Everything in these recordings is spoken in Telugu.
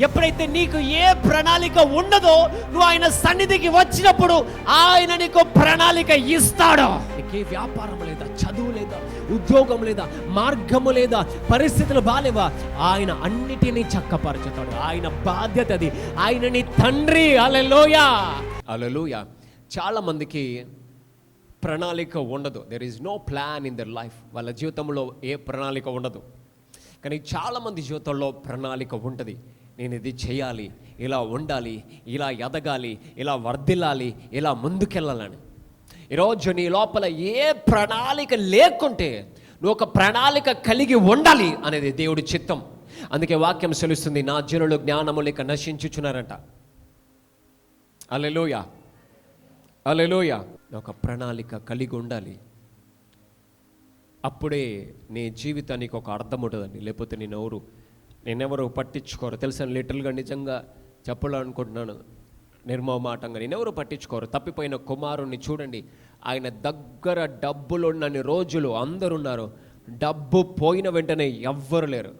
ఎప్పుడైతే నీకు ఏ ప్రణాళిక ఉండదో నువ్వు ఆయన సన్నిధికి వచ్చినప్పుడు ఆయన నీకు ప్రణాళిక ఇస్తాడు. నీకు ఏ వ్యాపారం లేదా చదువు లేదా ఉద్యోగం లేదా మార్గము లేదా పరిస్థితులు బాలేవా? ఆయన అన్నిటినీ చక్కపరచుతాడు. ఆయన బాధ్యత అది. ఆయన నీ తండ్రి. అలెలోయ అలెలోయ చాలా మందికి ప్రణాళిక ఉండదు. There is no plan in their life వాళ్ళ జీవితంలో ఏ ప్రణాళిక ఉండదు. కానీ చాలామంది జీవితంలో ప్రణాళిక ఉంటుంది. నేను ఇది చేయాలి ఇలా ఉండాలి ఇలా ఎదగాలి ఇలా వర్ధిల్లాలి ఇలా ముందుకెళ్ళాలని. ఈరోజు నీ లోపల ఏ ప్రణాళిక లేకుంటే నువ్వు ఒక ప్రణాళిక కలిగి ఉండాలి అనేది దేవుడి చిత్తం. అందుకే వాక్యం సెలుస్తుంది నా జనులు జ్ఞానము లేక నశించుచున్నారంట. అలెలోయ అలెలోయ ఒక ప్రణాళిక కలిగి ఉండాలి. అప్పుడే నీ జీవితానికి ఒక అర్థం ఉంటుందండి లేకపోతే నేను ఎవరు నేనెవరు పట్టించుకోరు. తెలుసా? లిటరల్గా నిజంగా చెప్పాలనుకుంటున్నాను. నిర్మమాటంగా నేనెవరు పట్టించుకోరు. తప్పిపోయిన కుమారుణ్ణి చూడండి. ఆయన దగ్గర డబ్బులున్నన్ని రోజులు అందరున్నారు. డబ్బు పోయిన వెంటనే ఎవ్వరు లేరు.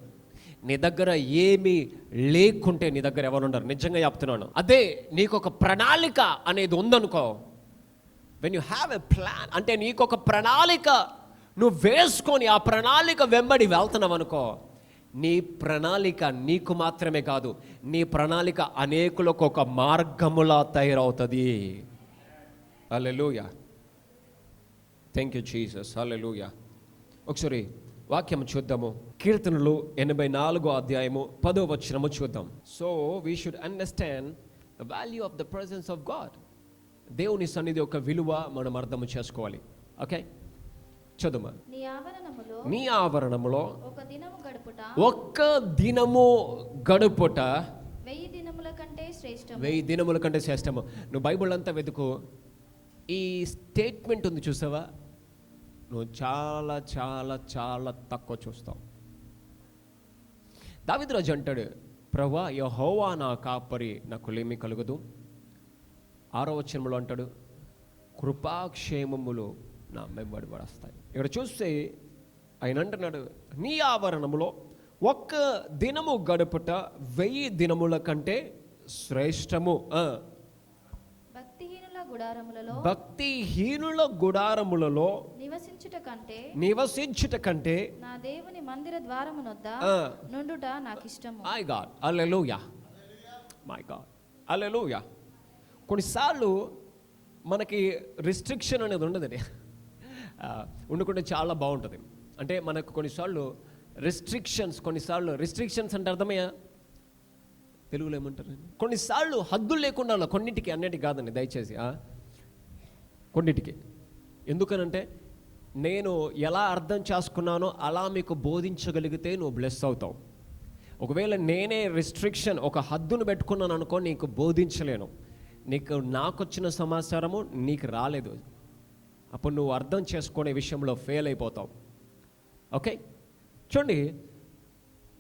నీ దగ్గర ఏమీ లేకుంటే నీ దగ్గర ఎవరు ఉండరు నిజంగా చెప్తున్నాను. అదే నీకు ఒక ప్రణాళిక అనేది ఉందనుకో. When you have a plan అంటే నీకు ఒక ప్రణాళిక నువ్వు వేసుకొని ఆ ప్రణాళిక వెంబడి వెళ్తున్నావు అనుకో నీ ప్రణాళిక నీకు మాత్రమే కాదు నీ ప్రణాళిక అనేకులకు ఒక మార్గములా తయారవుతుంది. Hallelujah thank you Jesus hallelujah ఒకసారి వాక్యం చూద్దాము. కీర్తనలు ఎనభై నాలుగో అధ్యాయము పదో వచనము చూద్దాం. So we should understand the value of the presence of God దేవుని సన్నిధి యొక్క విలువ మనం అర్థం చేసుకోవాలి. ఓకే చదువు. నీ ఆవరణములో నీ ఆవరణములో ఒక దినము గడుపుట. ఒక్క దినము గడుపుట వెయ్యి దినముల కంటే శ్రేష్టము. వెయ్యి దినముల కంటే శ్రేష్టము. నువ్వు బైబిల్ అంతా వెతుకు. ఈ స్టేట్మెంట్ ఉంది చూసావా? నువ్వు చాలా చాలా చాలా తక్కువ చూస్తావు. దావిద్రాజు అంటాడు ప్రభా యహోవా నా కాపరి నాకు లేమి కలుగదు. ఆరో వచనంలో అంటాడు కృపాక్షేమములు నా వెంబడి పడస్తాయి. ఇక్కడ చూస్తే ఆయన అంటున్నాడు నీ ఆవరణములో ఒక్క దినము గడుపుట వెయ్యి దినముల కంటే శ్రేష్టము. గుడారములలో భక్తిహీనుల గుడారములలో నివసించుట కంటే నివసించుట కంటే నా దేవుని మందిర ద్వారమునొద్ద. నుండుట నాకు ఇష్టము my God hallelujah my God hallelujah కొన్నిసార్లు మనకి రిస్ట్రిక్షన్ అనేది ఉండదండి. ఆ, చాలా బాగుంటుంది. అంటే మనకు కొన్నిసార్లు రిస్ట్రిక్షన్స్ కొన్నిసార్లు రిస్ట్రిక్షన్స్ అంటే అర్థమయ్యా? తెలుగులో ఏమంటారు? కొన్నిసార్లు హద్దులు లేకుండా కొన్నిటికి అన్నిటికి కాదండి దయచేసి కొన్నిటికి. ఎందుకనంటే నేను ఎలా అర్థం చేసుకున్నానో అలా మీకు బోధించగలిగితే నువ్వు బ్లెస్ అవుతావు. ఒకవేళ నేనే రిస్ట్రిక్షన్ ఒక హద్దును పెట్టుకున్నాను అనుకో నీకు బోధించలేను. నీకు నాకు వచ్చిన సమాచారము నీకు రాలేదు. అప్పుడు నువ్వు అర్థం చేసుకునే విషయంలో ఫెయిల్ అయిపోతావు. ఓకే చూడండి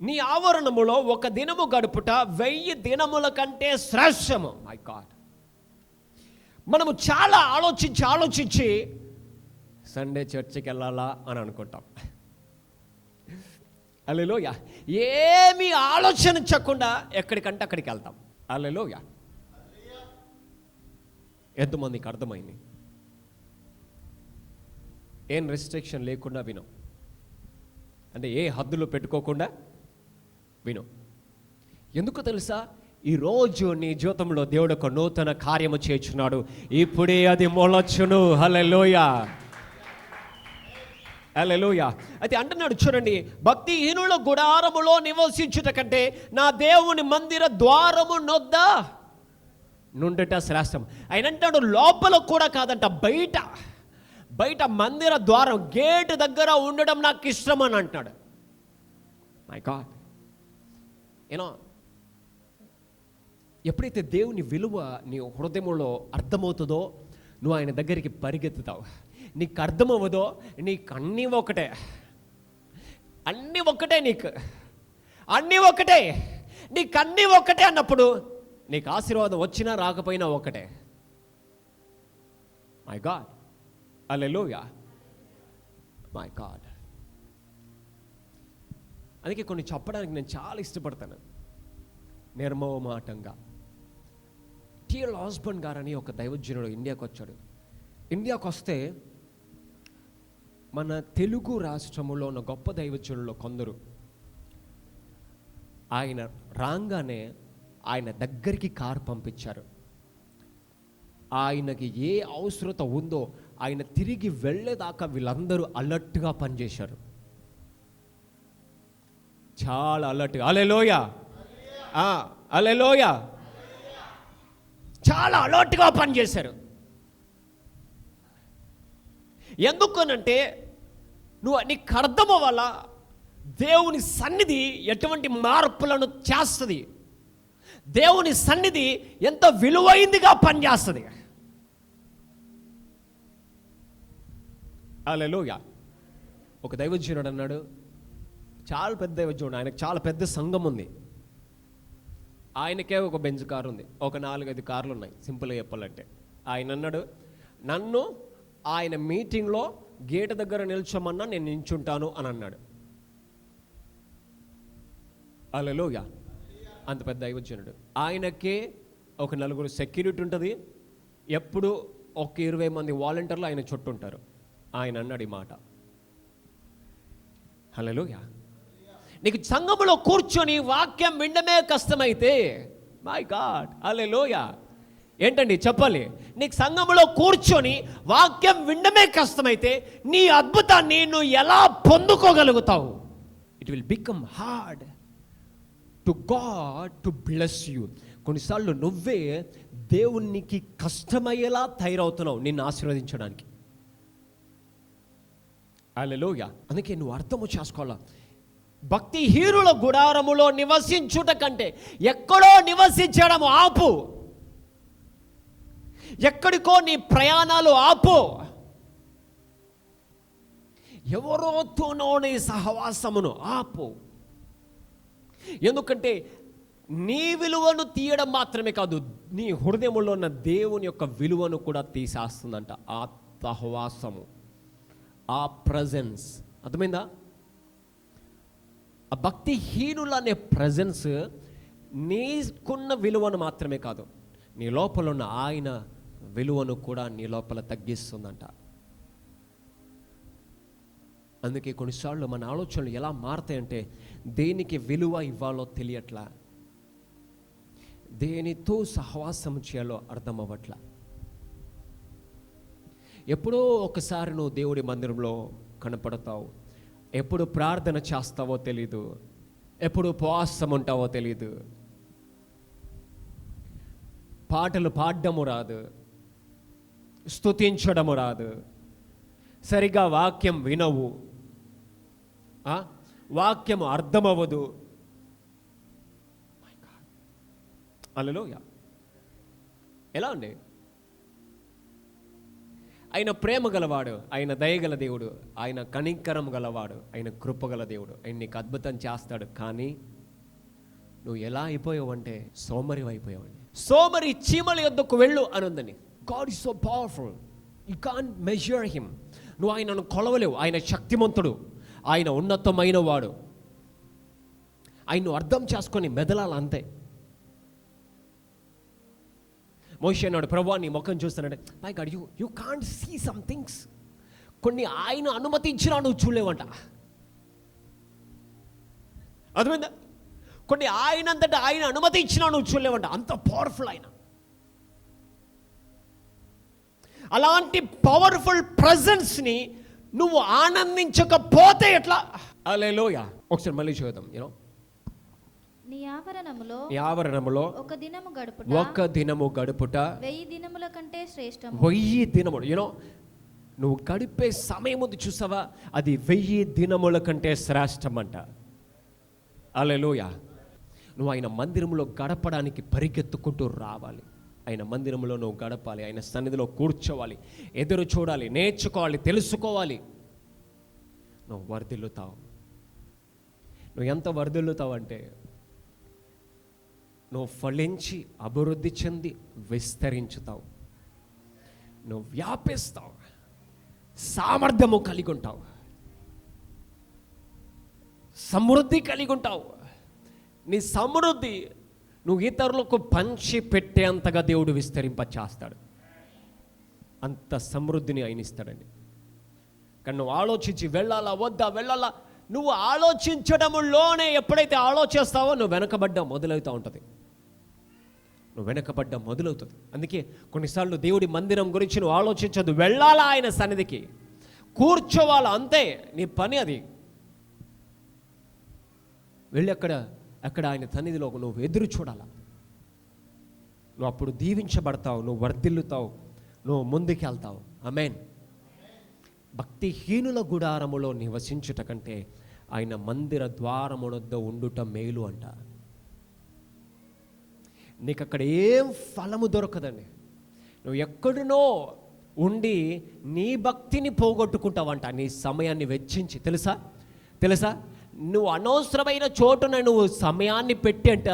నీ ఆవరణములో ఒక దినము గడుపుట వెయ్యి దినముల కంటే శ్రేష్టము. మై గాడ్ మనము చాలా ఆలోచించి ఆలోచించి సండే చర్చికి వెళ్ళాలా అని అనుకుంటాం. అల్లెలోయ ఏమి ఆలోచించకుండా ఎక్కడికంటే అక్కడికి వెళ్తాం. అల్లెలోయ ఎంతమందికి అర్థమైంది? ఏం రెస్ట్రిక్షన్ లేకుండా విను. అంటే ఏ హద్దులు పెట్టుకోకుండా విను. ఎందుకు తెలుసా? ఈరోజు నీ జీవితంలో దేవుడు ఒక నూతన కార్యము చేస్తున్నాడు ఇప్పుడే అది మొలచును. హలెలోయ హలెలోయ అయితే అంటున్నాడు చూడండి భక్తిహీనుల గుడారములో నివసించుట కంటే నా దేవుని మందిర ద్వారము నొద్ద నుండట శ్రేష్టం. ఆయన అంటాడు లోపల కూడా కాదంట బయట. బయట మందిర ద్వారం గేటు దగ్గర ఉండడం నాకు ఇష్టం అని అంటున్నాడు మై గాడ్ యూనో ఎప్పుడైతే దేవుని విలువ నీ హృదయంలో అర్థమవుతుందో నువ్వు ఆయన దగ్గరికి పరిగెత్తుతావు. నీకు అర్థమవ్వదో నీకు అన్నీ ఒకటే. అన్నీ ఒకటే నీకు. అన్నీ ఒకటే. నీకు అన్నీ ఒకటే అన్నప్పుడు నీకు ఆశీర్వాదం వచ్చినా రాకపోయినా ఒకటే. My God hallelujah my God అందుకే కొన్ని చెప్పడానికి నేను చాలా ఇష్టపడతాను. నిర్మోమాటంగా టిఎల్ హాస్బండ్ గారని ఒక దైవజనుడు ఇండియాకు వచ్చాడు. ఇండియాకు వస్తే మన తెలుగు రాష్ట్రములో ఉన్న గొప్ప దైవజనుల్లో కొందరు. ఆయన రాగానే ఆయన దగ్గరికి కారు పంపించారు. ఆయనకి ఏ అవసరత ఉందో ఆయన తిరిగి వెళ్ళేదాకా వీళ్ళందరూ అలర్ట్గా పనిచేశారు. చాలా అలర్ట్గా అలెలోయ అలెలోయ చాలా అలర్ట్గా పనిచేశారు. ఎందుకనంటే నువ్వు నీకు అర్థం అవ్వాల దేవుని సన్నిధి ఎటువంటి మార్పులను చేస్తుంది? దేవుని సన్నిధి ఎంత విలువైందిగా పనిచేస్తుంది? అలెలోయ ఒక దైవజనుడు అన్నాడు చాలా పెద్ద దైవజనుడు ఆయనకు చాలా పెద్ద సంఘం ఉంది. ఆయనకే ఒక బెంచ్ కారు ఉంది ఒక నాలుగైదు కార్లు ఉన్నాయి సింపుల్గా చెప్పాలంటే. ఆయన అన్నాడు నన్ను ఆయన మీటింగ్లో గేట్ దగ్గర నిల్చోమన్నా నేను నించుంటాను అని అన్నాడు. అలలోయ అంత పెద్ద దైవజనుడు. ఆయనకే ఒక నలుగురు సెక్యూరిటీ ఉంటుంది. ఎప్పుడు ఒక ఇరవై మంది వాలంటీర్లు ఆయన చుట్టూ ఉంటారు. ఆయన అన్నాడు ఈ మాట. హలోయ నీకు సంఘములో కూర్చొని వాక్యం వినడమే కష్టమైతే మై గాడ్ అలెలోయ ఏంటండి చెప్పాలి? నీకు సంఘములో కూర్చొని వాక్యం వినడమే కష్టమైతే నీ అద్భుతాన్ని నువ్వు ఎలా పొందుకోగలుగుతావు? It will become hard to God to bless you కొన్నిసార్లు నువ్వే దేవునికి కష్టమయ్యేలా తయారవుతున్నావు నిన్ను ఆశీర్వదించడానికి. అలెలోయ అందుకే నువ్వు అర్థము చేసుకోవాలా? భక్తి హీరుల గుడారములో నివసించుట కంటే ఎక్కడో నివసించడం ఆపు. ఎక్కడికో నీ ప్రయాణాలు ఆపు. ఎవరోతోనో నీ సహవాసమును ఆపు. ఎందుకంటే నీ విలువను తీయడం మాత్రమే కాదు నీ హృదయంలో ఉన్న దేవుని యొక్క విలువను కూడా తీసేస్తుందంట ఆ సహవాసము. ఆ ప్రజెన్స్ అర్థమైందా? ఆ భక్తిహీనులు అనే ప్రజెన్స్ నీకున్న విలువను మాత్రమే కాదు నీ లోపల ఉన్న ఆయన విలువను కూడా నీ లోపల తగ్గిస్తుందంట. అందుకే కొన్నిసార్లు మన ఆలోచనలు ఎలా మారుతాయంటే దేనికి విలువ ఇవ్వాలో తెలియట్లా దేనితో సహవాసం చేయాలో అర్థం అవ్వట్లా ఎప్పుడో ఒకసారి నువ్వు దేవుడి మందిరంలో కనపడతావు. ఎప్పుడు ప్రార్థన చేస్తావో తెలీదు. ఎప్పుడు ఉపవాసం ఉంటావో తెలీదు. పాటలు పాడడము రాదు. స్తుతించడము రాదు. సరిగా వాక్యం వినవు. వాక్యం అర్థమవ్వదు. అలలో ఎలా ఉండే ఆయన ప్రేమ గలవాడు ఆయన దయగల దేవుడు ఆయన కనికరం గలవాడు ఆయన కృపగల దేవుడు. ఆయన నీకు అద్భుతం చేస్తాడు. కానీ నువ్వు ఎలా అయిపోయావంటే సోమరి అయిపోయావండి సోమరి చీమల యొద్దకు వెళ్ళు అని ఉందని God is so powerful you can measure him నువ్వు ఆయనను కొలవలేవు. ఆయన శక్తిమంతుడు. ఆయన ఉన్నతమైన వాడు ఆయన్ను అర్థం చేసుకొని మెదలాలి అంతే మోషే అన్నాడు ప్రభా నీ ముఖం చూస్తున్నాడు my God you you can't see some things కొన్ని ఆయన అనుమతించినా నువ్వు చూడలేవంట. అర్థమైందా? కొన్ని ఆయన అంతటా ఆయన అనుమతించినా నువ్వు చూడలేవంట. అంత పవర్ఫుల్ ఆయన. అలాంటి పవర్ఫుల్ ప్రజెన్స్ని నువ్వు ఆనందించకపోతే ఎట్లా? అలేలోయ ఒకసారి మళ్ళీ చూద్దాం యూనో నీ ఆవరణములో ఒక దినము గడుపుట ఒక దినము గడుపుట. వెయ్యి దినముల కంటే శ్రేష్టము. వెయ్యి దినములు. యూనో నువ్వు గడిపే సమయం ఉంది చూసావా? అది వెయ్యి దినముల కంటే శ్రేష్టం అంట అలెలోయ నువ్వు ఆయన మందిరంలో గడపడానికి పరిగెత్తుకుంటూ రావాలి. ఆయన మందిరంలో నువ్వు గడపాలి. ఆయన సన్నిధిలో కూర్చోవాలి. ఎదురు చూడాలి. నేర్చుకోవాలి. తెలుసుకోవాలి. నువ్వు వర్ధిల్లుతావు. నువ్వు ఎంత వర్ధిల్లుతావు అంటే నువ్వు ఫలించి అభివృద్ధి చెంది విస్తరించుతావు. నువ్వు వ్యాపిస్తావు. సామర్థ్యము కలిగి ఉంటావు. సమృద్ధి కలిగి ఉంటావు. నీ సమృద్ధి నువ్వు ఇతరులకు పంచి పెట్టేంతగా దేవుడు విస్తరింపచేస్తాడు. అంత సమృద్ధిని ఆయన ఇస్తాడండి కానీ నువ్వు ఆలోచించి వెళ్ళాలా వద్దా వెళ్ళాలా? నువ్వు ఆలోచించడంలోనే ఎప్పుడైతే ఆలోచిస్తావో నువ్వు వెనకబడ్డా మొదలవుతూ ఉంటుంది. నువ్వు వెనకబడ్డ మొదలవుతుంది. అందుకే కొన్నిసార్లు దేవుడి మందిరం గురించి నువ్వు ఆలోచించదు వెళ్ళాలా ఆయన సన్నిధికి? కూర్చోవాలా? అంతే. నీ పని అది. వెళ్ళి అక్కడ అక్కడ ఆయన సన్నిధిలో నువ్వు ఎదురు చూడాలా? నువ్వు అప్పుడు దీవించబడతావు నువ్వు వర్ధిల్లుతావు నువ్వు ముందుకు వెళ్తావు. అమేన్ భక్తిహీనుల గుడారములో నివసించుట కంటే ఆయన మందిర ద్వారమునొద్ద ఉండుట మేలు అంట. నీకు అక్కడ ఏం ఫలము దొరకదండి. నువ్వు ఎక్కడునో ఉండి నీ భక్తిని పోగొట్టుకుంటావంట నీ సమయాన్ని వెచ్చించి. తెలుసా? తెలుసా? నువ్వు అనవసరమైన చోటున నువ్వు సమయాన్ని పెట్టి అంట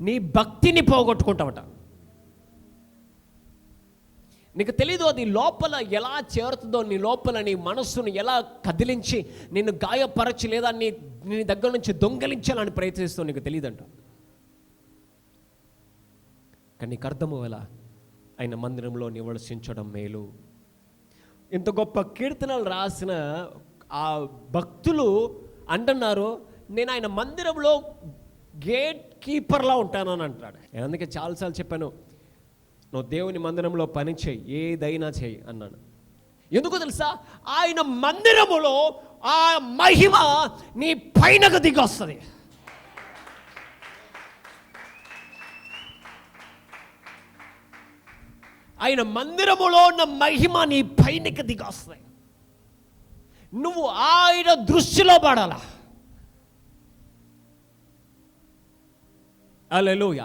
నీ భక్తిని పోగొట్టుకుంటావట. నీకు తెలీదు అది లోపల ఎలా చేరుతుందో నీ లోపల నీ మనస్సును ఎలా కదిలించి నిన్ను గాయపరచి లేదా నీ నీ దగ్గర నుంచి దొంగలించాలని ప్రయత్నిస్తూ నీకు తెలియదంట కానీ నీకు అర్థము ఆయన మందిరంలో నివసించడం మేలు. ఇంత గొప్ప కీర్తనలు రాసిన ఆ భక్తులు అంటున్నారు నేను ఆయన మందిరంలో గేట్ కీపర్లా ఉంటానని అంటాడు. నేను అందుకే చాలాసార్లు చెప్పాను నువ్వు దేవుని మందిరంలో పని చేయి ఏదైనా చేయి అన్నాను ఎందుకు తెలుసా? ఆయన మందిరములో ఆ మహిమ నీ పైనకు వస్తుంది ఆయన మందిరములో ఉన్న మహిమ నీ పైనకి దిగి వస్తుంది నువ్వు ఆయన దృష్టిలో పడాలా? అలెలోయ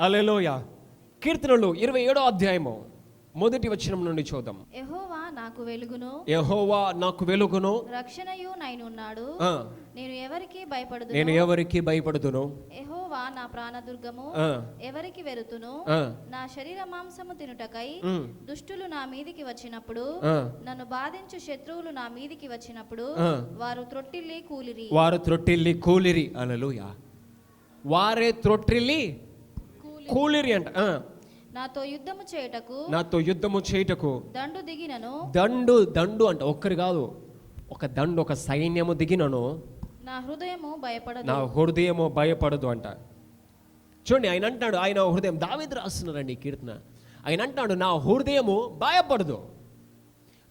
అలెలోయ కీర్తనలు ఇరవై ఏడో అధ్యాయము మొదటి వచనం నుండి చూద్దాం. యెహోవా నాకు వెలుగును. యెహోవా నాకు వెలుగును. రక్షణయు నైనున్నాడు. ఆ, నేను ఎవరికి భయపడదు నేను ఎవరికి భయపడుతును యెహోవా నా ప్రాణదుర్గము ఎవరికి వెరుతును నా శరీర మాంసము తినుటకై దుష్టులు నా మీదికి వచ్చినప్పుడు. నన్ను బాధించు శత్రువులు నా మీదికి వచ్చినప్పుడు. వారు త్రొట్టిల్లి కూలిరి. వారు త్రొట్టిల్లి కూలిరి. అలలుయ వారే త్రొట్టిల్లి కూలి కూలిరి అంట. నాతో యుద్ధము చేయుటకు నాతో యుద్ధము చేయుటకు దండు దిగినను. దండు దండు అంట. ఒక్కరు కాదు. ఒక దండు ఒక సైన్యము దిగినను. నా హృదయము భయపడదు. నా హృదయము భయపడదు అంట. చూడండి ఆయన అంటాడు ఆయన హృదయం దావేది రాస్తున్నారండి కీర్తన. ఆయన అంటాడు నా హృదయము భయపడదు.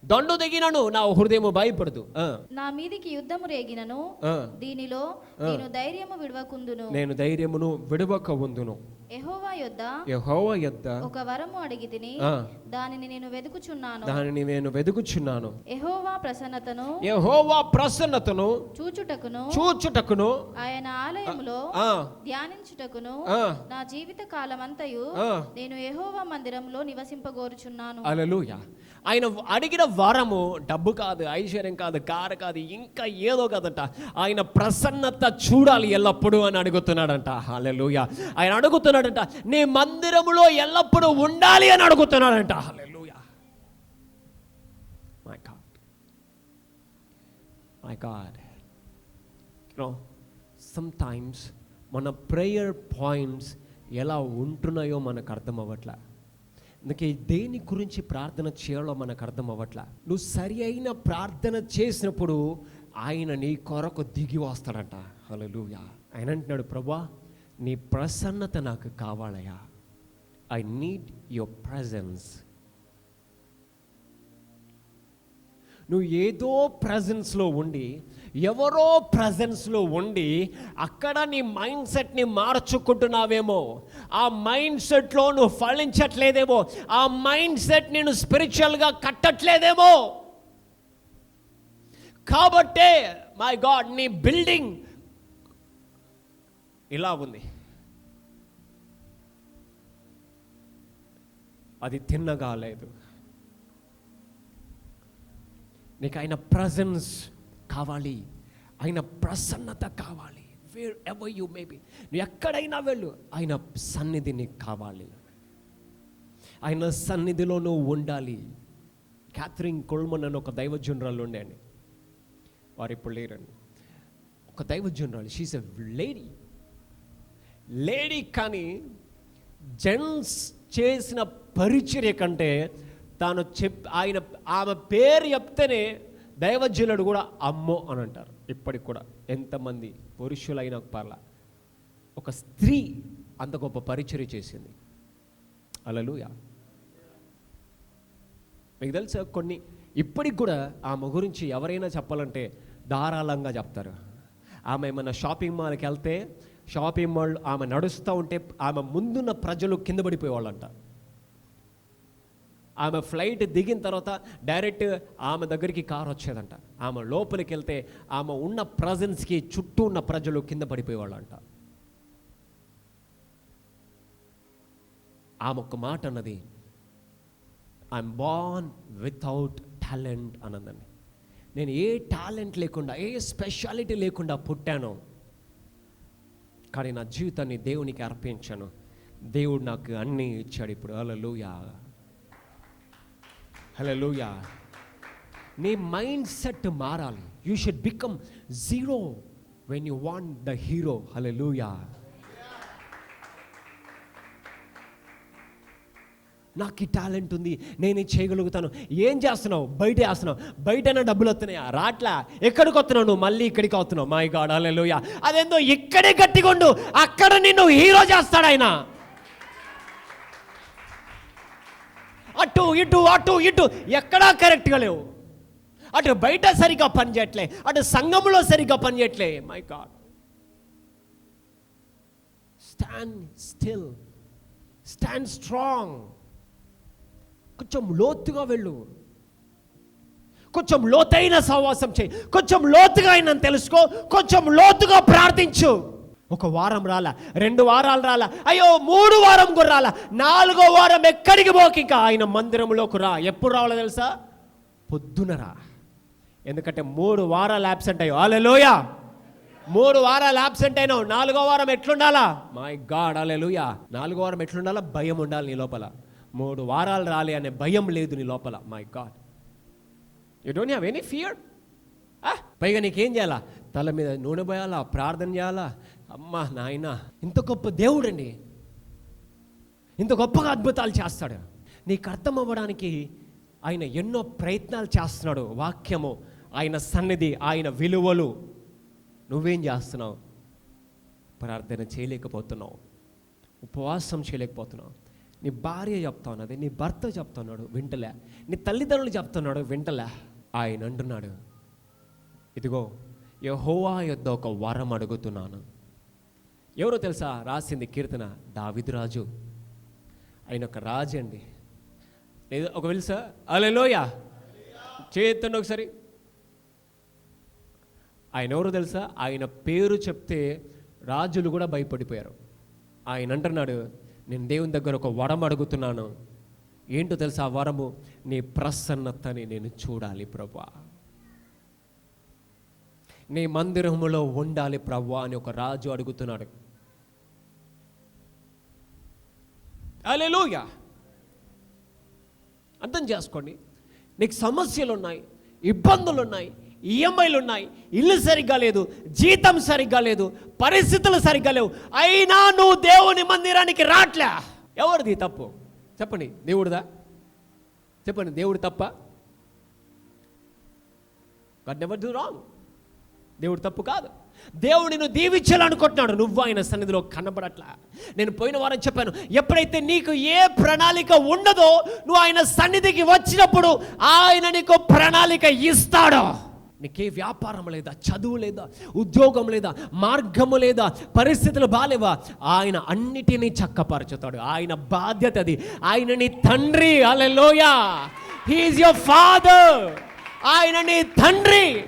దండు దిగినను నా హృదయము భయపడదు నా మీదికి యుద్ధము రేగినను. దీనిలో నేను ధైర్యము విడవకుందును. నేను ధైర్యమును విడవక ఉందును. యెహోవా యొద్ద యెహోవా యొద్ద ఒక వరము అడిగి తిని దానిని నేను వెతుకుచున్నాను దానిని నేను వెదుకుచున్నాను. యెహోవా ప్రసన్నతను యెహోవా ప్రసన్నతను చూచుటకును చూచుటకును ఆయన ఆలయములో ధ్యానించుటకును నా జీవిత కాలమంతయు. నేను యెహోవా మందిరంలో నివసింపగోరుచున్నాను. అలలుయ ఆయన అడిగిన వరము డబ్బు కాదు ఐశ్వర్యం కాదు కారు కాదు ఇంకా ఏదో కాదంట. ఆయన ప్రసన్నత చూడాలి ఎల్లప్పుడూ అని అడుగుతున్నాడంట. అలెలుయ ఆయన అడుగుతున్నాడంట నీ మందిరములో ఎల్లప్పుడూ ఉండాలి అని అడుగుతున్నాడంట. Hallelujah my God my God you know sometimes మన ప్రేయర్ పాయింట్స్ ఎలా ఉంటున్నాయో మనకు అర్థం అవ్వట్లే. అందుకే దేని గురించి ప్రార్థన చేయాలో మనకు అర్థం అవ్వట్లా. నువ్వు సరి అయిన ప్రార్థన చేసినప్పుడు ఆయన నీ కొరకు దిగి వస్తాడంట. హల్లెలూయా. ఆయన అంటున్నాడు ప్రభా నీ ప్రసన్నత నాకు కావాలయ్యా. ఐ నీడ్ యువర్ ప్రజెన్స్ నువ్వు ఏదో ప్రజెన్స్లో ఉండి ఎవరో ప్రజెన్స్లో ఉండి అక్కడ నీ మైండ్ సెట్ని మార్చుకుంటున్నావేమో. ఆ మైండ్ సెట్లో నువ్వు ఫలించట్లేదేమో. ఆ మైండ్ సెట్ నేను స్పిరిచువల్గా కట్టట్లేదేమో. కాబట్టే మై గాడ్ నీ బిల్డింగ్ ఇలా ఉంది. అది తిన్నగా లేదు. నీకు ఆయన ప్రజెన్స్ కావాలి. ఆయన ప్రసన్నత కావాలి. వేర్ ఎవర్ యూ మేబీ నువ్వు ఎక్కడైనా వెళ్ళు. ఆయన సన్నిధి నీకు కావాలి. ఆయన సన్నిధిలో నువ్వు ఉండాలి. క్యాథరిన్ కొల్మన్ అని ఒక దైవజనురాలు ఉండేయండి. వారు ఇప్పుడు లేరండి. ఒక దైవజనురాలు షీస్ ఎ లేడీ లేడీ కానీ జెంట్స్ చేసిన పరిచర్య కంటే తాను చెప్ ఆయన ఆమె పేరు చెప్తేనే దైవజనుడు కూడా అమ్మో అని అంటారు. ఇప్పటికి కూడా. ఎంతమంది పురుషులైన పర్ల ఒక స్త్రీ అంత గొప్ప పరిచర్య చేసింది. అలలుయా. మీకు తెలుసా కొన్ని ఇప్పటికి కూడా ఆమె గురించి ఎవరైనా చెప్పాలంటే ధారాళంగా చెప్తారు. ఆమె ఏమైనా షాపింగ్ మాల్కి వెళ్తే షాపింగ్ మాల్ ఆమె నడుస్తూ ఉంటే ఆమె ముందున్న ప్రజలు కింద పడిపోయేవాళ్ళంట. ఆమె ఫ్లైట్ దిగిన తర్వాత డైరెక్ట్ ఆమె దగ్గరికి కార్ వచ్చేదంట. ఆమె లోపలికి వెళ్తే ఆమె ఉన్న ప్రజెన్స్కి చుట్టూ ఉన్న ప్రజలు కింద పడిపోయేవాళ్ళంట. ఆమె ఒక మాట అన్నది ఐఎమ్ బాన్ వితౌట్ టాలెంట్ అన్నదండి నేను ఏ టాలెంట్ లేకుండా ఏ స్పెషాలిటీ లేకుండా పుట్టాను. కానీ నా జీవితాన్ని దేవునికి అర్పించాను. దేవుడు నాకు అన్నీ ఇచ్చాడు ఇప్పుడు. హలలుయా హలో నీ మైండ్ సెట్ మారాలి. You should become zero when you want the hero hello నాకు ఈ టాలెంట్ ఉంది. నేను చేయగలుగుతాను? ఏం చేస్తున్నావు? బయట వేస్తున్నావు. బయటనే డబ్బులు వస్తున్నాయా? రాట్లా? ఎక్కడికి వస్తున్నావు నువ్వు? మళ్ళీ ఇక్కడికి వస్తున్నావు మై గాడ్ అలెలుయా అదేందో ఇక్కడే గట్టిగొండు అక్కడ నిన్ను హీరో చేస్తాడు ఆయన. ఇటు అటు ఇటు. ఎక్కడా కరెక్ట్గా లేవు. అటు బయట సరిగా పనిచేయట్లే అటు సంఘంలో సరిగా పనిచేయట్లే my God stand still stand strong కొంచెం లోతుగా వెళ్ళు. కొంచెం లోతైన సహవాసం చేయి. కొంచెం లోతుగా అయినా తెలుసుకో. కొంచెం లోతుగా ప్రార్థించు. ఒక వారం రాలా రెండు వారాలు రాలా అయ్యో మూడు వారం కూడా రాలా. నాలుగో వారం ఎక్కడికి పోకి? ఇంకా ఆయన మందిరంలోకి రా. ఎప్పుడు రావాలో తెలుసా? పొద్దున రా. ఎందుకంటే మూడు వారాలు యాబ్సెంట్ అయ్యో అలెలోయ మూడు వారాలు యాబ్సెంట్ అయినావు. నాలుగో వారం ఎట్లుండాలా? మై గాడ్ అలెలుయా నాలుగో వారం ఎట్లుండాలా? భయం ఉండాలి నీ లోపల. మూడు వారాలు రాలే అనే భయం లేదు నీ లోపల. My God you don't have any fear పైగా నీకేం చేయాలా? తల మీద నూనె పోయాలా? ప్రార్థన చేయాలా? అమ్మా నాయన ఇంత గొప్ప దేవుడండి. ఇంత గొప్పగా అద్భుతాలు చేస్తాడు. నీకు అర్థం అవ్వడానికి ఆయన ఎన్నో ప్రయత్నాలు చేస్తున్నాడు. వాక్యము ఆయన సన్నిధి ఆయన విలువలు. నువ్వేం చేస్తున్నావు? ప్రార్థన చేయలేకపోతున్నావు. ఉపవాసం చేయలేకపోతున్నావు. నీ భార్య చెప్తా ఉన్నది నీ భర్త చెప్తున్నాడు వింటలే. నీ తల్లిదండ్రులు చెప్తున్నాడు వింటలే. ఆయన అంటున్నాడు ఇదిగో యహోవా యొద్ద ఒక వరం అడుగుతున్నాను. ఎవరో తెలుసా? రాసింది కీర్తన దావిదురాజు ఆయన ఒక రాజు అండి. లేదు ఒక తెలుసా అలెలోయ చేతండి ఒకసారి ఆయన ఎవరు తెలుసా? ఆయన పేరు చెప్తే రాజులు కూడా భయపడిపోయారు. ఆయన అంటున్నాడు నేను దేవుని దగ్గర ఒక వరం అడుగుతున్నాను. ఏంటో తెలుసా ఆ వరము? నీ ప్రసన్నతని నేను చూడాలి ప్రభా. నీ మందిరములో ఉండాలి ప్రభా అని ఒక రాజు అడుగుతున్నాడు. అలెలుయా అర్థం చేసుకోండి. నీకు సమస్యలు ఉన్నాయి ఇబ్బందులు ఉన్నాయి ఈఎంఐలు ఉన్నాయి ఇల్లు సరిగ్గా లేదు జీతం సరిగ్గా లేదు పరిస్థితులు సరిగ్గా లేవు. అయినా నువ్వు దేవుని మందిరానికి రాట్లే. ఎవరిది తప్పు? చెప్పండి దేవుడిదా? చెప్పండి దేవుడు తప్ప? గడ్ నెవర్ డూ రాంగ్ దేవుడు తప్పు కాదు. దేవుడు నిన్ను దీవించాలనుకుంటున్నాడు. నువ్వు ఆయన సన్నిధిలో కనబడట్లా. నేను పోయిన వారం చెప్పాను ఎప్పుడైతే నీకు ఏ ప్రణాళిక ఉండదో నువ్వు ఆయన సన్నిధికి వచ్చినప్పుడు ఆయన నీకు ప్రణాళిక ఇస్తాడో. నీకే వ్యాపారం లేదా చదువు లేదా ఉద్యోగం లేదా మార్గము లేదా పరిస్థితులు బాలేవా? ఆయన అన్నిటినీ చక్కపరచుతాడు. ఆయన బాధ్యత అది. ఆయన నీ తండ్రి. అలెలోయ హీఈస్ యువర్ ఫాదర్ ఆయన నీ తండ్రి.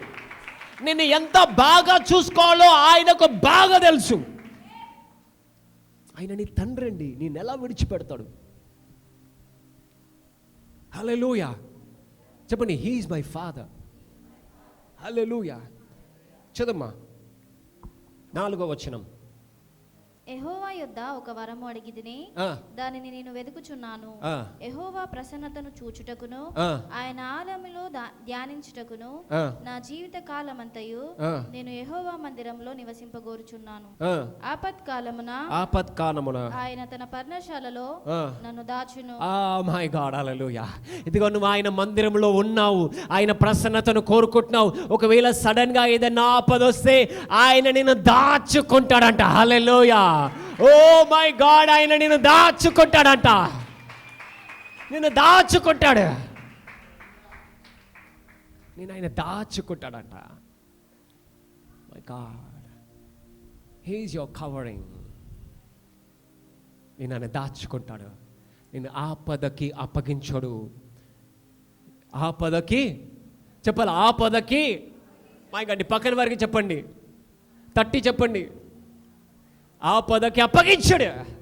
నిన్ను ఎంత బాగా చూసుకోవాలో ఆయనకు బాగా తెలుసు. ఆయన నీ తండ్రి అండి నేను ఎలా విడిచిపెడతాడు? హలెలూయా చెప్పండి he is my father hallelujah చదమ్మా నాలుగో వచనం. యెహోవా యొద్ద ఒక వరము అడిగిదిని దానిని నేను వెతుకుచున్నాను. ఆ, యెహోవా ప్రసన్నతను చూచుటకును ఆయన ఆలయంలో దా- ధ్యానించుటకును నా జీవిత కాలమంతయు ఆ, నేను యెహోవా మందిరంలో నివసింపగోరుచున్నాను. ఆ. ఆపత్కాలమున ఆపత్కాలమున ఆయన తన పర్ణశాలలో. నన్ను దాచును. ఆ మై గాడ్ అలలుయా ఇదిగో నువ్వు ఆయన మందిరంలో ఉన్నావు ఆయన ప్రసన్నతను కోరుకుంటున్నావు. ఒకవేళ సడన్గా ఏదైనా ఆపద వస్తే ఆయన నిన్ను దాచుకుంటాడంట హల్లెలూయా. ఓ మై గాడ్ ఆయన నేను దాచుకుంటాడంట. నిన్ను దాచుకుంటాడు. నేను ఆయన దాచుకుంటాడంట. My God he is your covering. నేను ఆయన దాచుకుంటాడు. నేను ఆపదకి అప్పగించడు. ఆపదకి చెప్పాలి? ఆపదకి. గడ్డి పక్కన వారికి చెప్పండి. తట్టి చెప్పండి. ఆపదకి అప్పగించడు.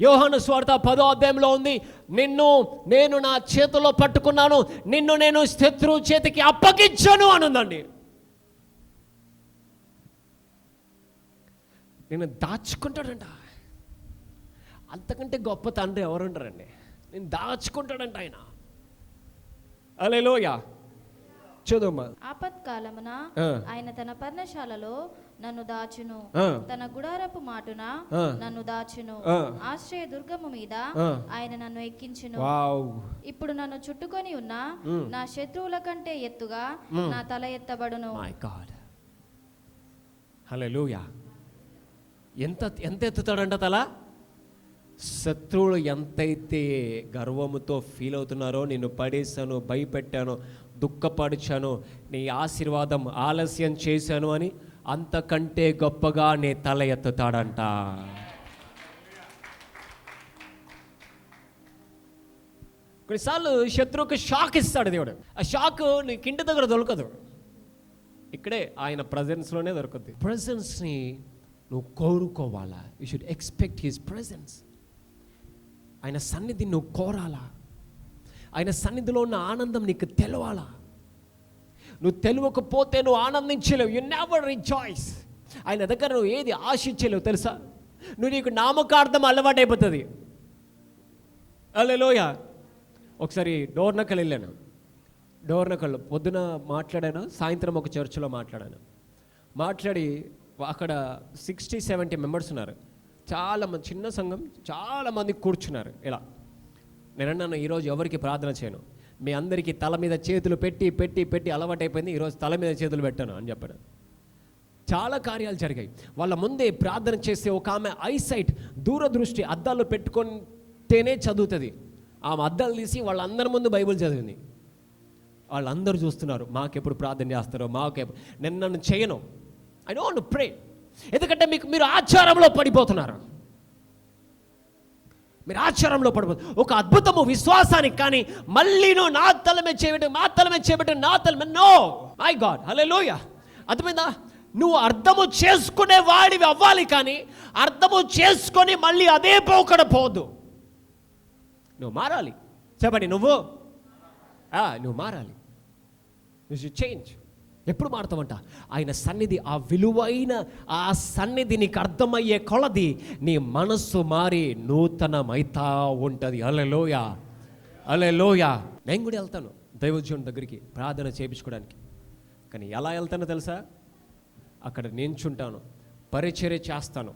యోహాను స్వార్థ పదో అధ్యాయంలో ఉంది. నిన్ను నేను నా చేతిలో పట్టుకున్నాను. నిన్ను నేను శత్రువు చేతికి అప్పగించను అనుందండి. నేను దాచుకుంటాడంట. అంతకంటే గొప్ప తండ్రి ఎవరుంటారండి నేను దాచుకుంటాడంట ఆయన. అలేలోయ చదువుమా ఆపత్కాలమున ఆ. ఆయన తన పర్ణశాలలో నన్ను దాచును. తన గుడారపు మాటున. నన్ను దాచును. ఆశ్రయ దుర్గము మీద. ఆయన నన్ను ఎక్కించును ఇప్పుడు నన్ను చుట్టుకొని ఉన్న. నా శత్రువుల కంటే ఎత్తుగా నా తల ఎత్తబడును మై గాడ్ హలోయ ఎంత ఎంత ఎత్తుతాడంట తల శత్రువులు ఎంతైతే గర్వముతో ఫీల్ అవుతున్నారో నిన్ను పడేశాను భయపెట్టాను దుఃఖపడిచాను నీ ఆశీర్వాదం ఆలస్యం చేశాను అని అంతకంటే గొప్పగా నీ తల ఎత్తుతాడంట. కొన్నిసార్లు శత్రువుకి షాక్ ఇస్తాడు దేవుడు. ఆ షాక్ నీ కింటి దగ్గర దొరకదు. ఇక్కడే ఆయన ప్రజెన్స్లోనే దొరుకుద్ది. ప్రజెన్స్ని నువ్వు కోరుకోవాలా? You should expect his presence ఆయన సన్నిధి నువ్వు కోరాలా? ఆయన సన్నిధిలో ఉన్న ఆనందం నీకు తెలవాలా? నువ్వు తెలియకపోతే నువ్వు ఆనందించలేవు. యు నెవర్ రిజాయిస్ ఆయన దగ్గర నువ్వు ఏది ఆశించలేవు తెలుసా? నువ్వు నీకు నామకార్థం అలవాటైపోతుంది. అలెలోయ ఒకసారి డోర్నకల్ వెళ్ళాను. డోర్నకల్ పొద్దున మాట్లాడాను సాయంత్రం ఒక చర్చిలో మాట్లాడాను. మాట్లాడి అక్కడ సిక్స్టీ సెవెంటీ మెంబర్స్ ఉన్నారు. చాలా మంది చిన్న సంఘం చాలామంది కూర్చున్నారు. ఇలా. నేను అన్నాను ఈరోజు ఎవరికి ప్రార్థన చేయను? మీ అందరికీ తల మీద చేతులు పెట్టి పెట్టి పెట్టి అలవాటైపోయింది. ఈరోజు తల మీద చేతులు పెట్టాను అని చెప్పాడు. చాలా కార్యాలు జరిగాయి. వాళ్ళ ముందే ప్రార్థన చేస్తే ఒక ఆమె ఐసైట్ దూరదృష్టి అద్దాలు పెట్టుకుంటేనే చదువుతుంది. ఆమె అద్దాలు తీసి వాళ్ళందరి ముందు బైబిల్ చదివింది. వాళ్ళందరూ చూస్తున్నారు మాకెప్పుడు ప్రార్థన చేస్తారో మాకెప్పుడు నేను నన్ను చేయను. ఐ డోంట్ ప్రే ఎందుకంటే మీకు మీరు ఆచారంలో పడిపోతున్నారు. మీరు ఆశ్చర్యంలో పడిపోతుంది ఒక అద్భుతము విశ్వాసానికి కానీ మళ్ళీ నువ్వు నా తల మీద చేయబెట్టి మా తల మీద నా తల మీద నో! మై గాడ్ హలో లోయ అర్థమైందా? నువ్వు అర్థము చేసుకునే వాడివి అవ్వాలి కానీ అర్థము చేసుకొని మళ్ళీ అదే పోకడ పోదు. నువ్వు మారాలి. చెప్పండి నువ్వు? నువ్వు మారాలి. చేంజ్ ఎప్పుడు మారుతావంట? ఆయన సన్నిధి ఆ విలువైన ఆ సన్నిధి నీకు అర్థమయ్యే కొలది నీ మనస్సు మారి నూతనమైతా ఉంటుంది. అలెలోయ అలెలోయ నేను కూడా వెళ్తాను దైవజీవుని దగ్గరికి ప్రార్థన చేయించుకోవడానికి. కానీ ఎలా వెళ్తానో తెలుసా? అక్కడ నించుంటాను పరిచర్య చేస్తాను.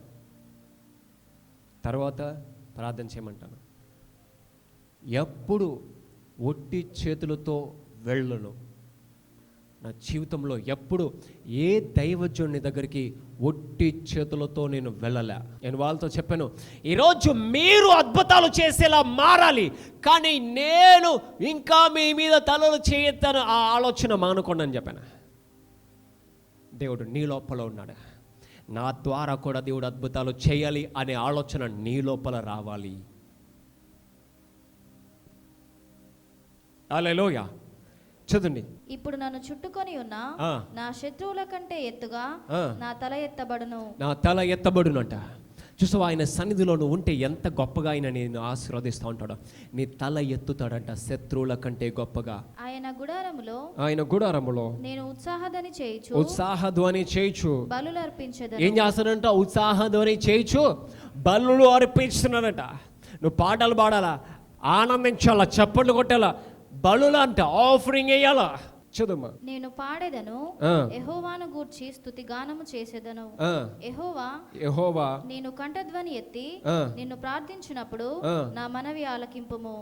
తర్వాత ప్రార్థన చేయమంటాను. ఎప్పుడు ఒట్టి చేతులతో వెళ్ళను. నా జీవితంలో ఎప్పుడు ఏ దైవజుని దగ్గరికి ఒట్టి చేతులతో నేను వెళ్ళలే. నేను వాళ్ళతో చెప్పాను ఈరోజు మీరు అద్భుతాలు చేసేలా మారాలి కానీ నేను ఇంకా మీ మీద తలలు చేయొద్దని ఆ ఆలోచన మానుకోండి అని చెప్పాను. దేవుడు నీ లోపల ఉన్నాడు. నా ద్వారా కూడా దేవుడు అద్భుతాలు చేయాలి అనే ఆలోచన నీ లోపల రావాలి. అలెలోయ చదువుండి. ఇప్పుడు నన్ను చుట్టుకొని ఉన్న. నా శత్రువుల కంటే ఎత్తుగా. నా తల ఎత్తబడును. నా తల ఎత్తబడునంట. చూసావు ఆయన సన్నిధిలో నువ్వు ఉంటే ఎంత గొప్పగా ఆయన నేను ఆశీర్వదిస్తూ ఉంటాడు. నీ తల ఎత్తుతాడంట శత్రువుల కంటే గొప్పగా. ఆయన గుడారములో ఆయన గుడారములో నేను ఉత్సాహదని చేయుచు ఉత్సాహ ధ్వని చేయుచు. బలులు అర్పించదను ఏం చేస్తాడంట? ఉత్సాహ ధ్వని చేయుచు బలులు అర్పించుతున్నాడంట. నువ్వు పాటలు పాడాలా? ఆనందించాలా? చప్పట్లు కొట్టాలా? బలులు అంట ఆఫరింగ్ వేయాలా? చదువు నేను పాడెదను. యెహోవాను గూర్చి స్తుతి గానము చేసేదను. యెహోవా యెహోవా. నేను కంఠధ్వని ఎత్తి. నిన్ను ప్రార్థించినప్పుడు. నా మనవి ఆలకింపుము.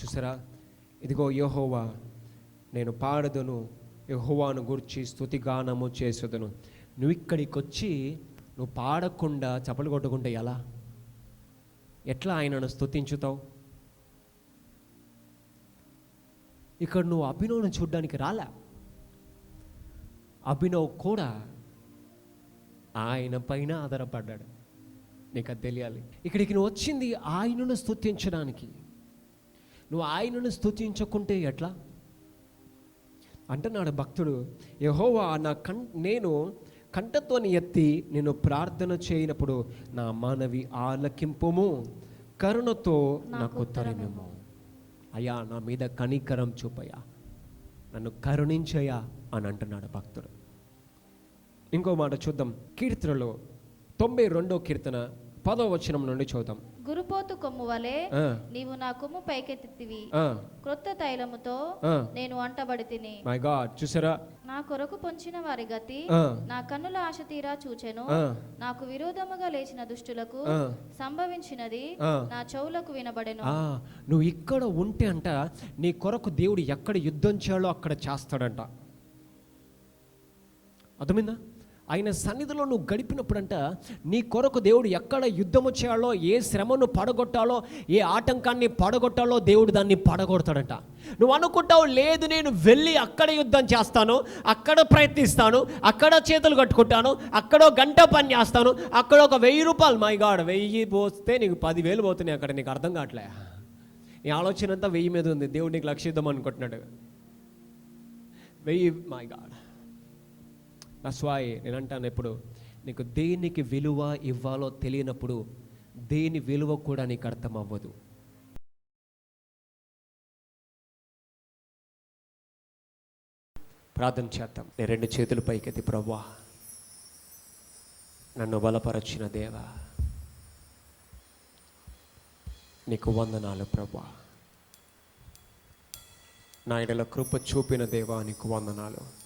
చూసారా? ఇదిగో యెహోవా నేను పాడదును. యెహోవాను గురించి స్తుతిగానము చేసేదను. నువ్వు ఇక్కడికి వచ్చి నువ్వు పాడకుండా చప్పలు కొట్టుకుంటే ఎలా? ఎట్లా ఆయనను స్తుతించుతావు? ఇక్కడ నువ్వు అభినవ్ను చూడ్డానికి రాలా? అభినవ్ కూడా ఆయన పైన ఆధారపడ్డాడు. నీకు అది తెలియాలి. ఇక్కడికి నువ్వు వచ్చింది ఆయనను స్తుతించడానికి. నువ్వు ఆయనను స్తుతించకుంటే ఎట్లా? అంటున్నాడు భక్తుడు యహోవా నా కం నేను కంఠతోని ఎత్తి నేను ప్రార్థన చేయనప్పుడు నా మనవి ఆలకింపుము. కరుణతో నాకు ఉత్తరమేమో అయ్యా నా మీద కనికరం చూపయ్యా. నన్ను కరుణించయ్యా అని అంటున్నాడు భక్తుడు. ఇంకో మాట చూద్దాం. కీర్తనలో తొంభై రెండో కీర్తన పదో వచనం నుండి చూద్దాం. గురుపోతు కొమ్ము వలె నీవు నా కొమ్ము పైకెత్తితివి. ఆ, క్రొత్త తైలముతో. నేను అంటబడి తిని. మై గాడ్ చూసారా? నా కొరకు పొంచిన వారి గతి నా కన్నుల ఆశ తీరా చూచెను. నాకు విరోధముగా లేచిన దుష్టులకు. సంభవించినది. నా చెవులకు వినబడెను. నువ్వు ఇక్కడ ఉంటే అంట నీ కొరకు దేవుడు ఎక్కడ యుద్ధం చేయాలో అక్కడ చేస్తాడంట. అర్థమైందా? ఆయన సన్నిధిలో నువ్వు గడిపినప్పుడంట నీ కొరకు దేవుడు ఎక్కడ యుద్ధము చేయాలో ఏ శ్రమను పడగొట్టాలో ఏ ఆటంకాన్ని పడగొట్టాలో దేవుడు దాన్ని పడగొడతాడంట. నువ్వు అనుకుంటావు లేదు నేను వెళ్ళి అక్కడ యుద్ధం చేస్తాను అక్కడ ప్రయత్నిస్తాను అక్కడ చేతులు కట్టుకుంటాను అక్కడ గంట పని చేస్తాను అక్కడ ఒక వెయ్యి రూపాయలు. మై గాడ్ వెయ్యి పోస్తే నీకు పదివేలు పోతున్నాయి అక్కడ నీకు అర్థం కావట్లే. నీ ఆలోచన అంతా వెయ్యి మీద ఉంది. దేవుడు నీకు లక్షిద్దాం అనుకుంటున్నాడు. వెయ్యి మై గాడ్. దస్వాయ్ నేను అంటాను ఎప్పుడు నీకు దేనికి విలువ ఇవ్వాలో తెలియనప్పుడు దేని విలువ కూడా నీకు అర్థం అవ్వదు ప్రార్థన చేద్దాం. నేను రెండు చేతులు పైకెత్తి ప్రవ్వా. నన్ను బలపరచిన దేవా. నీకు వందనాలు ప్రభా నా ఇడల కృప చూపిన దేవా నీకు వందనాలు.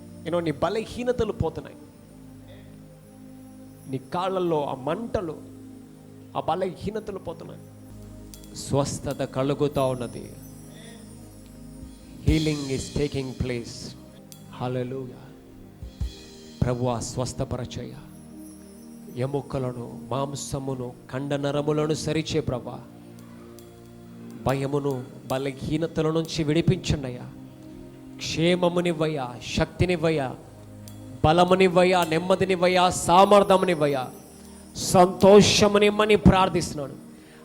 నేను నీ బలహీనతలు పోతున్నాయి. నీ కాళ్ళల్లో ఆ మంటలు ఆ బలహీనతలు పోతున్నాయి. స్వస్థత కలుగుతూ ఉన్నది. Healing is taking place. Hallelujah ప్రభు స్వస్థపరచయ ఎముకలను మాంసమును కండనరములను సరిచే ప్రభా భయమును బలహీనతల నుంచి విడిపించండి అయ్యా. క్షేమమునివ్వయా శక్తినివ్వయా బలమునివ్వయా నెమ్మదినివ్వయా సామర్థ్యమునివ్వయ్యా సంతోషమునిమ్మని ప్రార్థిస్తున్నాను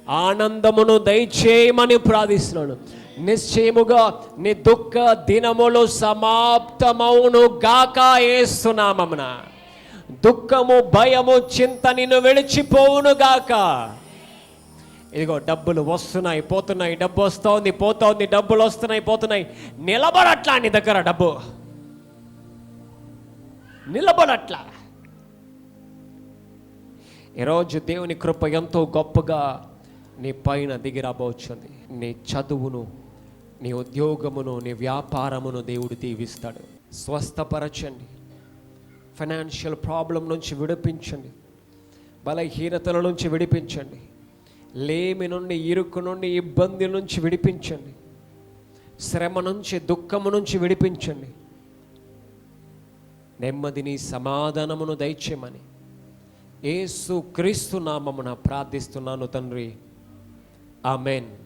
ఆనందమును దయచేయమని ప్రార్థిస్తున్నాను నిశ్చయముగా నీ దుఃఖ దినములు సమాప్తమౌను గాక ఏసునామమున దుఃఖము భయము చింత నిన్ను విడిచిపోవును గాక. ఇదిగో డబ్బులు వస్తున్నాయి పోతున్నాయి డబ్బు వస్తోంది పోతోంది డబ్బులు వస్తున్నాయి పోతున్నాయి. నిలబడట్లా నీ దగ్గర డబ్బు. నిలబడట్లా. ఈరోజు దేవుని కృప ఎంతో గొప్పగా నీ పైన దిగిరాబోచుంది నీ చదువును నీ ఉద్యోగమును నీ వ్యాపారమును దేవుడు దీవిస్తాడు. స్వస్థపరచండి. ఫైనాన్షియల్ ప్రాబ్లం నుంచి విడిపించండి. బలహీనతల నుంచి విడిపించండి. లేమి నుండి ఇరుకు నుండి ఇబ్బంది నుంచి విడిపించండి. శ్రమ నుంచి దుఃఖము నుంచి విడిపించండి. నెమ్మదిని సమాధానమును దయచేయమని. ఏసు క్రీస్తు నామమున ప్రార్థిస్తున్నాను తండ్రి. ఆమెన్.